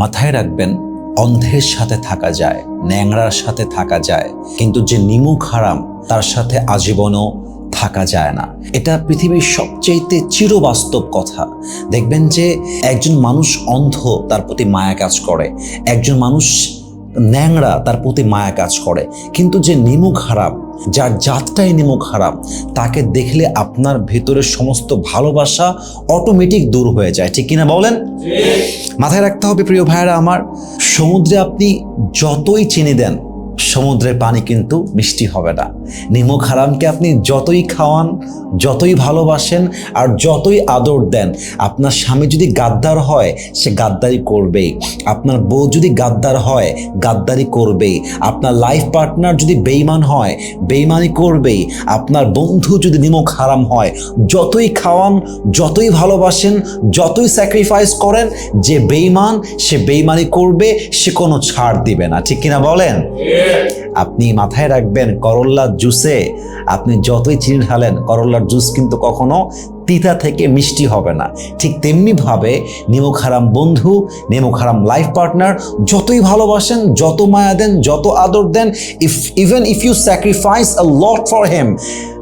মাথায় রাখবেন, অন্ধের সাথে থাকা যায়, ন্যাংরার সাথে থাকা যায়, কিন্তু যে নিমুখ হারাম, তার সাথে আজীবনও থাকা যায় না। এটা পৃথিবীর সবচেয়েতে চিরবাস্তব কথা। দেখবেন যে একজন মানুষ অন্ধ, তার প্রতি মায়া কাজ করে। একজন মানুষ ন্যাংরা, তার প্রতি মায়া কাজ করে। কিন্তু যে নিমুখ হারাম যার জাতটাই নিমুখ খারাপ তাকে দেখলে আপনার ভেতরের সমস্ত ভালোবাসা অটোমেটিক দূর হয়ে যায়। ঠিক কিনা বলেন? মাথায় রাখতে হবে প্রিয় ভাইয়েরা আমার সমুদ্রে আপনি যতই চিনি দেন সমুদ্রের পানি কিন্তু মিষ্টি হবে না। নিমক হারামকে আপনি যতই খাওয়ান, যতই ভালোবাসেন আর যতই আদর দেন, আপনার স্বামী যদি গাদ্দার হয়, সে গাদ্দারি করবেই। আপনার বউ যদি গাদ্দার হয়, গাদ্দারি করবেই। আপনার লাইফ পার্টনার যদি বেইমান হয় বেইমানি করবেই। আপনার বন্ধু যদি নিমক হারাম হয়, যতই খাওয়ান, যতই ভালোবাসেন, যতই স্যাক্রিফাইস করেন, যে বেইমান সে বেইমানি করবে, সে কোনো ছাড় দিবে না। ঠিক কিনা বলেন? আপনি মাথায় রাখবেন করল্লার জুসে আপনি যতই চিনি ঢালেন করল্লার জুস কিন্তু কখনো তিতা থেকে মিষ্টি হবে না। ঠিক তেমনিভাবে নিমক হারাম বন্ধু নিমক হারাম লাইফ পার্টনার যতই ভালোবাসেন যত মায়া দেন যত আদর দেন if even if you sacrifice a lot for them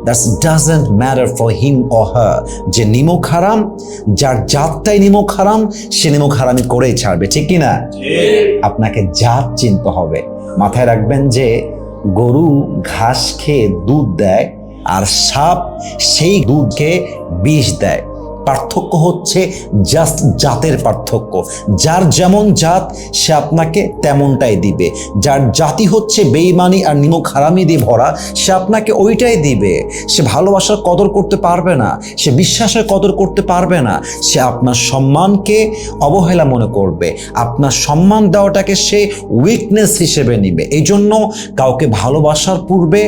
that's doesn't matter for him or her যে নিমক হারাম যার জাতটাই নিমক হারাম সে নিমক হারামি করেই ছাড়বে ঠিক কিনা? আপনাকে জাত চিনতে হবে। মাথায় রাখবেন যে গরু ঘাস খেয়ে দুধ দেয় আর সাপ সেই দুধকে বিষ দেয়। পার্থক্য হচ্ছে জাস্ট জাতের পার্থক্য। যার যেমন জাত, সে আপনাকে তেমনটাই দিবে। যার জাতি হচ্ছে বেইমানি আর নিমক হারামি দিয়ে ভরা, সে আপনাকে ওইটাই দিবে। সে ভালোবাসার কদর করতে পারবে না, সে বিশ্বাসের কদর করতে পারবে না, সে আপনার সম্মানকে অবহেলা মনে করবে। আপনার সম্মান দেওয়াটাকে সে উইকনেস হিসেবে নিবে। এই জন্য কাউকে ভালোবাসার পূর্বে,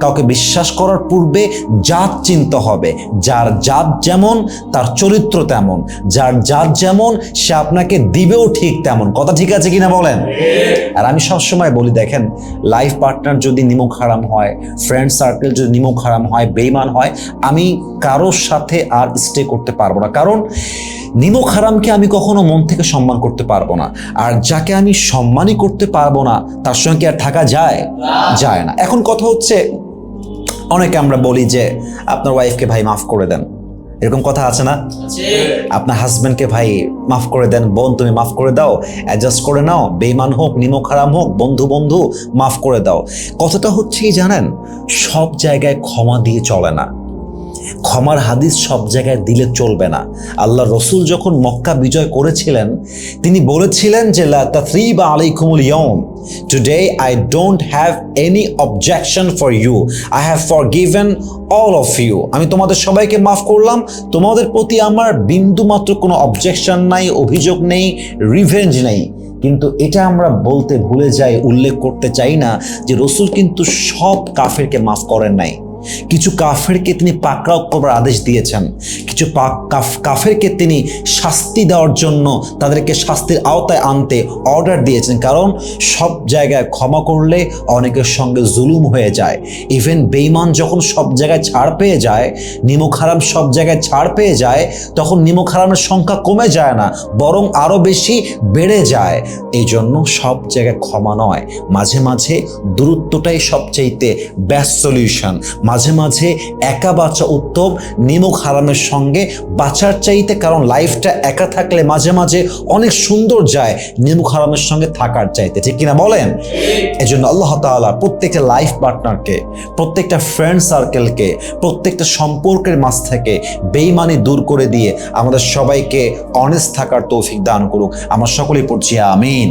কাউকে বিশ্বাস করার পূর্বে জাত চিনতে হবে। যার জাত যেমন, তার চরিত্র তেমন যার যার যেমন সে আপনাকে দিবেও ঠিক তেমন। কথা ঠিক আছে কিনা বলেন? আর আমি সবসময় বলি দেখেন লাইফ পার্টনার যদি নিমুখ হারাম হয় ফ্রেন্ড সার্কেল যদি নিমুখ হারাম হয় বেইমান হয় আমি কারোর সাথে আর স্টে করতে পারব না। কারণ নিমক হারামকে আমি কখনো মন থেকে সম্মান করতে পারব না। আর যাকে আমি সম্মানই করতে পারব না তার সঙ্গে কি আর থাকা যায়? যায় না। এখন কথা হচ্ছে অনেকে আমরা বলি যে আপনার ওয়াইফকে ভাই মাফ করে দেন। এরকম কথা আছে না? আপনার হাজব্যান্ডকে ভাই, মাফ করে দেন, বোন তুমি মাফ করে দাও অ্যাডজাস্ট করে নাও বেইমান হোক, নিমক হারাম হোক, বন্ধু বন্ধু, মাফ করে দাও। কথাটা হচ্ছে জানেন? সব জায়গায় ক্ষমা দিয়ে চলে না। ক্ষমার হাদিস সব জায়গায় দিলে চলবে না। আল্লাহ রসুল যখন মক্কা বিজয় করেছিলেন, তিনি বলেছিলেন যে today I don't have any objection for you I have forgiven all of you আমি তোমাদের সবাইকে মাফ করলাম। তোমাদের প্রতি আমার বিন্দু মাত্র কোনো অবজেকশন নাই, অভিযোগ নেই রিভেঞ্জ নেই। কিন্তু এটা আমরা বলতে ভুলে যাই, উল্লেখ করতে চাই না যে, রসুল কিন্তু সব কাফেরকে মাফ করেন নাই। কিছু কাফেরকে তিনি পাকড়াও করার আদেশ দিয়েছেন। কিছু কাফেরকে তিনি শাস্তি দেওয়ার জন্য তাদেরকে শাস্তির আওতায় আনতে অর্ডার দিয়েছেন। কারণ সব জায়গায় ক্ষমা করলে অনেকের সঙ্গে জুলুম হয়ে যায়। ইভেন বেইমান যখন সব জায়গায় ছাড় পেয়ে যায় নিমক হারাম সব জায়গায় ছাড় পেয়ে যায়, তখন নিমক হারামের সংখ্যা কমে যায় না, বরং আরও বেশি বেড়ে যায়। এই জন্য সব জায়গায় ক্ষমা নয়। মাঝে মাঝে দূরত্বটাই সবচাইতে ব্যাস্ট সলিউশন মাঝে মাঝে একা বাঁচা উত্তম, নিমুখ হারামের সঙ্গে বাঁচার চাইতে কারণ লাইফটা একা থাকলে মাঝে মাঝে অনেক সুন্দর যায়, নিমুখ হারামের সঙ্গে থাকার চাইতে। ঠিক কিনা বলেন? এই জন্য আল্লাহ তাআলা প্রত্যেকটা লাইফ পার্টনারকে প্রত্যেকটা ফ্রেন্ড সার্কেলকে প্রত্যেকটা সম্পর্কের মাঝ থেকে বেইমানি দূর করে দিয়ে আমাদের সবাইকে অনেস্ট থাকার তৌফিক দান করুক। আমরা সকলেই পড়ছি, আমিন।